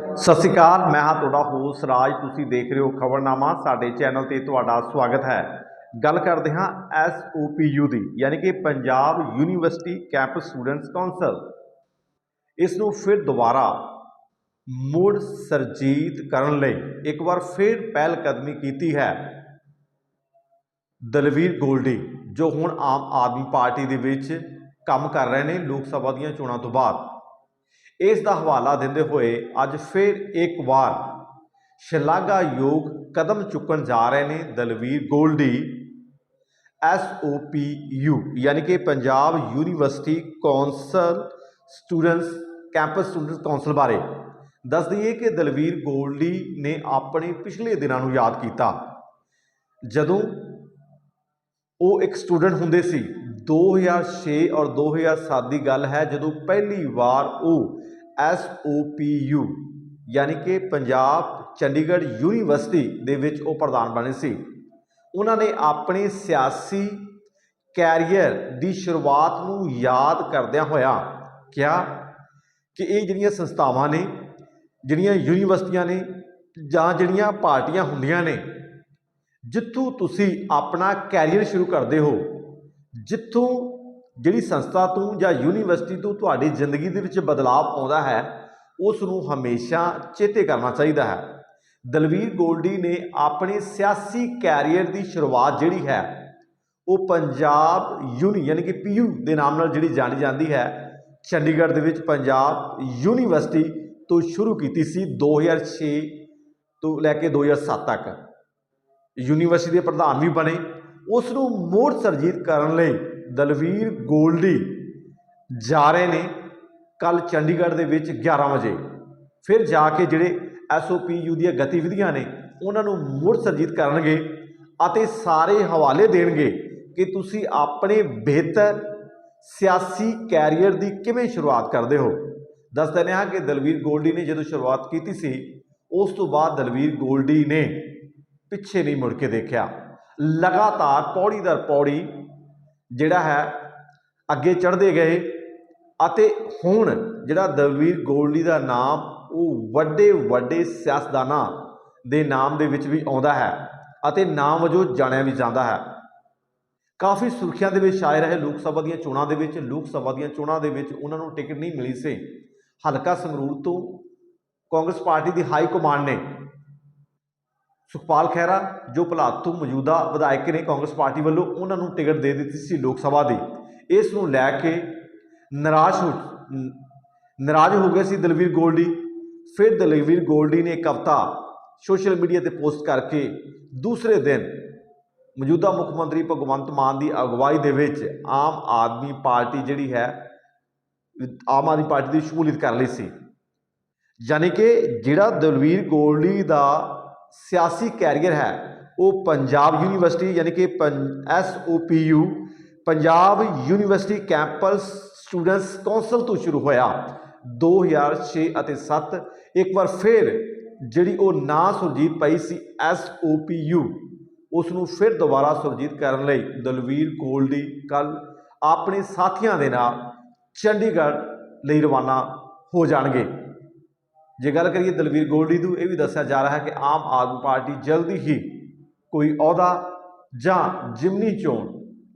ਸਤਿ ਸ਼੍ਰੀ ਅਕਾਲ, ਮੈਂ ਹਾਂ ਤੁਹਾਡਾ ਹੋਸ ਰਾਜ, ਤੁਸੀਂ ਦੇਖ ਰਹੇ ਹੋ ਖਬਰਨਾਮਾ, ਸਾਡੇ ਚੈਨਲ ਤੇ ਤੁਹਾਡਾ ਸਵਾਗਤ ਹੈ। ਗੱਲ ਕਰਦੇ ਹਾਂ ਐਸਓਪੀਯੂ ਦੀ, ਯਾਨੀ ਕਿ Punjab university campus students council ਇਸ ਨੂੰ ਫਿਰ ਦੁਬਾਰਾ ਮੁੜ ਸਰਜੀਤ ਕਰਨ ਲਈ ਇੱਕ ਵਾਰ ਫਿਰ ਪਹਿਲ ਕਦਮੀ ਕੀਤੀ ਹੈ ਦਲਵੀਰ ਗੋਲਡੀ, ਜੋ ਹੁਣ ਆਮ ਆਦਮੀ ਪਾਰਟੀ ਦੇ ਵਿੱਚ ਕੰਮ ਕਰ ਰਹੇ ਨੇ ਲੋਕ ਸਭਾ ਦੀਆਂ ਚੋਣਾਂ ਤੋਂ ਬਾਅਦ। ਇਸ ਦਾ ਹਵਾਲਾ ਦਿੰਦੇ ਹੋਏ ਅੱਜ ਫਿਰ ਇੱਕ ਵਾਰ ਸ਼ਲਾਘਾਯੋਗ ਕਦਮ ਚੁੱਕਣ ਜਾ ਰਹੇ ਨੇ ਦਲਵੀਰ ਗੋਲਡੀ ਐਸਓਪੀਯੂ ਯਾਨੀ ਕਿ Punjab university council students campus students council ਬਾਰੇ। ਦੱਸ ਦਈਏ ਕਿ ਦਲਵੀਰ ਗੋਲਡੀ ਨੇ ਆਪਣੇ ਪਿਛਲੇ ਦਿਨਾਂ ਨੂੰ ਯਾਦ ਕੀਤਾ, ਜਦੋਂ ਉਹ ਇੱਕ ਸਟੂਡੈਂਟ ਹੁੰਦੇ ਸੀ। 2006 ਔਰ 2007 ਦੀ ਗੱਲ ਹੈ ਜਦੋਂ ਪਹਿਲੀ ਵਾਰ ਉਹ SOPU ਯਾਨੀ ਕਿ ਪੰਜਾਬ ਚੰਡੀਗੜ੍ਹ ਯੂਨੀਵਰਸਿਟੀ ਦੇ ਵਿੱਚ ਉਹ ਪ੍ਰਧਾਨ ਬਣੇ ਸੀ। ਉਹਨਾਂ ਨੇ ਆਪਣੇ ਸਿਆਸੀ ਕੈਰੀਅਰ ਦੀ ਸ਼ੁਰੂਆਤ ਨੂੰ ਯਾਦ ਕਰਦਿਆਂ ਹੋਇਆ ਕਿਹਾ ਕਿ ਇਹ ਜਿਹੜੀਆਂ ਸੰਸਥਾਵਾਂ ਨੇ, ਜਿਹੜੀਆਂ ਯੂਨੀਵਰਸਿਟੀਆਂ ਨੇ ਜਾਂ ਜਿਹੜੀਆਂ ਪਾਰਟੀਆਂ ਹੁੰਦੀਆਂ ਨੇ, ਜਿੱਥੋਂ ਤੁਸੀਂ ਆਪਣਾ ਕੈਰੀਅਰ ਸ਼ੁਰੂ ਕਰਦੇ ਹੋ ਜਿੱਥੋਂ ਜਿਹੜੀ ਸੰਸਥਾ ਤੋਂ ਜਾਂ ਯੂਨੀਵਰਸਿਟੀ ਤੋਂ ਤੁਹਾਡੀ ਜ਼ਿੰਦਗੀ ਦੇ ਵਿੱਚ ਬਦਲਾਅ ਆਉਂਦਾ ਹੈ, ਉਸ ਨੂੰ ਹਮੇਸ਼ਾ ਚੇਤੇ ਕਰਨਾ ਚਾਹੀਦਾ ਹੈ। ਦਲਵੀਰ ਗੋਲਡੀ ਨੇ ਆਪਣੇ ਸਿਆਸੀ ਕੈਰੀਅਰ ਦੀ ਸ਼ੁਰੂਆਤ ਜਿਹੜੀ ਹੈ, ਉਹ ਪੰਜਾਬ ਯੂਨੀ ਯਾਨੀ ਕਿ ਪੀਯੂ ਦੇ ਨਾਮ ਨਾਲ ਜਿਹੜੀ ਜਾਣੀ ਜਾਂਦੀ ਹੈ, ਚੰਡੀਗੜ੍ਹ ਦੇ ਵਿੱਚ ਪੰਜਾਬ ਯੂਨੀਵਰਸਿਟੀ ਤੋਂ ਸ਼ੁਰੂ ਕੀਤੀ ਸੀ 2006 ਤੋਂ ਲੈ ਕੇ 2007 ਤੱਕ। ਯੂਨੀਵਰਸਿਟੀ ਦੇ ਪ੍ਰਧਾਨ ਵੀ ਬਣੇ ਉਸ ਨੂੰ ਮੋੜ ਸਰਜੀਤ ਕਰਨ ਲਈ ਦਲਵੀਰ ਗੋਲਡੀ ਜਾ ਰਹੇ ਨੇ ਕੱਲ ਚੰਡੀਗੜ੍ਹ ਦੇ ਵਿੱਚ 11 ਵਜੇ। ਫਿਰ ਜਾ ਕੇ ਜਿਹੜੇ ਐਸਓਪੀਯੂ ਦੀਆਂ ਗਤੀਵਿਧੀਆਂ ਨੇ, ਉਹਨਾਂ ਨੂੰ ਮੁੜ ਸਰਜੀਤ ਕਰਨਗੇ ਅਤੇ ਸਾਰੇ ਹਵਾਲੇ ਦੇਣਗੇ ਕਿ ਤੁਸੀਂ ਆਪਣੇ ਬਿਹਤਰ ਸਿਆਸੀ ਕੈਰੀਅਰ ਦੀ ਕਿਵੇਂ ਸ਼ੁਰੂਆਤ ਕਰਦੇ ਹੋ। ਦੱਸ ਦਿੰਦੇ ਹਾਂ ਕਿ ਦਲਵੀਰ ਗੋਲਡੀ ਨੇ ਜਦੋਂ ਸ਼ੁਰੂਆਤ ਕੀਤੀ ਸੀ, ਉਸ ਤੋਂ ਬਾਅਦ ਦਲਵੀਰ ਗੋਲਡੀ ਨੇ ਪਿੱਛੇ ਨਹੀਂ ਮੁੜ ਕੇ ਦੇਖਿਆ। ਲਗਾਤਾਰ ਪੌੜੀ ਦਰ ਪੌੜੀ ਜਿਹੜਾ ਹੈ ਅੱਗੇ ਚੜ੍ਹਦੇ ਗਏ ਅਤੇ ਹੁਣ ਜਿਹੜਾ ਦਲਵੀਰ ਗੋਲਡੀ ਦਾ ਨਾਮ ਉਹ ਵੱਡੇ ਵੱਡੇ ਸਿਆਸਤਦਾਨਾਂ ਦੇ ਨਾਮ ਦੇ ਵਿੱਚ ਵੀ ਆਉਂਦਾ ਹੈ ਅਤੇ ਨਾਮ ਵਜੋਂ ਜਾਣਿਆ ਵੀ ਜਾਂਦਾ ਹੈ। ਕਾਫੀ ਸੁਰਖੀਆਂ ਦੇ ਵਿੱਚ ਛਾਏ ਰਹੇ ਲੋਕ ਸਭਾ ਦੀਆਂ ਚੋਣਾਂ ਦੇ ਵਿੱਚ, ਲੋਕ ਸਭਾ ਦੀਆਂ ਚੋਣਾਂ ਦੇ ਵਿੱਚ ਉਹਨਾਂ ਨੂੰ ਟਿਕਟ ਨਹੀਂ ਮਿਲੀ ਸੀ। ਹਲਕਾ ਸੰਗਰੂਰ ਤੋਂ ਕਾਂਗਰਸ ਪਾਰਟੀ ਦੀ ਹਾਈ ਕਮਾਂਡ ਨੇ ਸੁਖਪਾਲ ਖਹਿਰਾ, ਜੋ ਭਲਾਤ ਤੋਂ ਮੌਜੂਦਾ ਵਿਧਾਇਕ ਨੇ ਕਾਂਗਰਸ ਪਾਰਟੀ ਵੱਲੋਂ ਉਹਨਾਂ ਨੂੰ ਟਿਕਟ ਦੇ ਦਿੱਤੀ ਸੀ ਲੋਕ ਸਭਾ ਦੀ। ਇਸ ਨੂੰ ਲੈ ਕੇ ਨਾਰਾਜ਼ ਹੋ ਨਾਰਾਜ਼ ਹੋ ਗਏ ਸੀ ਦਲਵੀਰ ਗੋਲਡੀ। ਫਿਰ ਦਲਵੀਰ ਗੋਲਡੀ ਨੇ ਇੱਕ ਸੋਸ਼ਲ ਮੀਡੀਆ ਤੇ ਪੋਸਟ ਕਰਕੇ ਦੂਸਰੇ ਦਿਨ ਮੌਜੂਦਾ ਮੁੱਖ ਮੰਤਰੀ ਭਗਵੰਤ ਮਾਨ ਦੀ ਅਗਵਾਈ ਦੇ ਵਿੱਚ ਆਮ ਆਦਮੀ ਪਾਰਟੀ ਜਿਹੜੀ ਹੈ, ਆਮ ਆਦਮੀ ਪਾਰਟੀ ਦੀ ਸ਼ਮੂਲੀਅਤ ਕਰ ਲਈ ਸੀ। ਯਾਨੀ ਕਿ ਜਿਹੜਾ ਦਲਵੀਰ ਗੋਲਡੀ ਦਾ ਸਿਆਸੀ ਕੈਰੀਅਰ ਹੈ। ਉਹ ਪੰਜਾਬ ਯੂਨੀਵਰਸਿਟੀ ਯਾਨੀ ਕਿ SOPU Punjab university campus students council ਤੋਂ ਸ਼ੁਰੂ ਹੋਇਆ 2006 ਅਤੇ 7 ਇੱਕ ਵਾਰ ਫਿਰ ਜਿਹੜੀ ਉਹ ਨਾਂ ਸੁਰਜੀਤ ਪਈ ਸੀ ਐਸਓਪੀਯੂ ਉਸ ਨੂੰ ਫਿਰ ਦੁਬਾਰਾ ਸੁਰਜੀਤ ਕਰਨ ਲਈ ਦਲਵੀਰ ਕੋਲਡੀ ਕੱਲ ਆਪਣੇ ਸਾਥੀਆਂ ਦੇ ਨਾਲ ਚੰਡੀਗੜ੍ਹ ਲਈ ਰਵਾਨਾ ਹੋ ਜਾਣਗੇ। ਜੇ ਗੱਲ ਕਰੀਏ ਦਲਵੀਰ ਗੋਲਡੀ ਦੀ, ਇਹ ਵੀ ਦੱਸਿਆ ਜਾ ਰਿਹਾ ਹੈ ਕਿ ਆਮ ਆਦਮੀ ਪਾਰਟੀ ਜਲਦੀ ਹੀ ਕੋਈ ਅਹੁਦਾ ਜਾਂ ਜਿਮਨੀ ਚੋਣ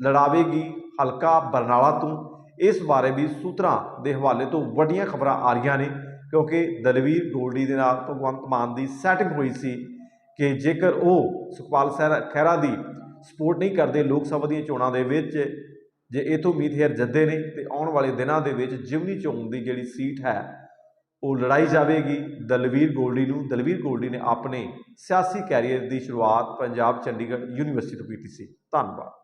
ਲੜਾਵੇਗੀ। ਹਲਕਾ ਬਰਨਾਲਾ ਤੋਂ ਇਸ ਬਾਰੇ ਵੀ ਸੂਤਰਾਂ ਦੇ ਹਵਾਲੇ ਤੋਂ ਵੱਡੀਆਂ ਖਬਰਾਂ ਆ ਰਹੀਆਂ ਨੇ, ਕਿਉਂਕਿ ਦਲਵੀਰ ਗੋਲਡੀ ਦੇ ਨਾਲ ਭਗਵੰਤ ਮਾਨ ਦੀ ਸੈਟਿੰਗ ਹੋਈ ਸੀ ਕਿ ਜੇਕਰ ਉਹ ਸੁਖਪਾਲ ਸਹਿਰਾ ਖਹਿਰਾ ਦੀ ਸਪੋਰਟ ਨਹੀਂ ਕਰਦੇ ਲੋਕ ਸਭਾ ਦੀਆਂ ਚੋਣਾਂ ਦੇ ਵਿੱਚ, ਜੇ ਇਹ ਮੀਤ ਉਮੀਦ ਜੱਦੇ ਨੇ ਤੇ ਆਉਣ ਵਾਲੇ ਦਿਨਾਂ ਦੇ ਵਿੱਚ ਜਿਮਨੀ ਚੋਣ ਦੀ ਜਿਹੜੀ ਸੀਟ ਹੈ ਉਹ ਲੜਾਈ ਜਾਵੇਗੀ। ਦਲਵੀਰ ਗੋਲਡੀ ਨੂੰ, ਦਲਵੀਰ ਗੋਲਡੀ ਨੇ ਆਪਣੇ ਸਿਆਸੀ ਕੈਰੀਅਰ ਦੀ ਸ਼ੁਰੂਆਤ ਪੰਜਾਬ ਚੰਡੀਗੜ੍ਹ ਯੂਨੀਵਰਸਿਟੀ ਤੋਂ ਕੀਤੀ ਸੀ। ਧੰਨਵਾਦ।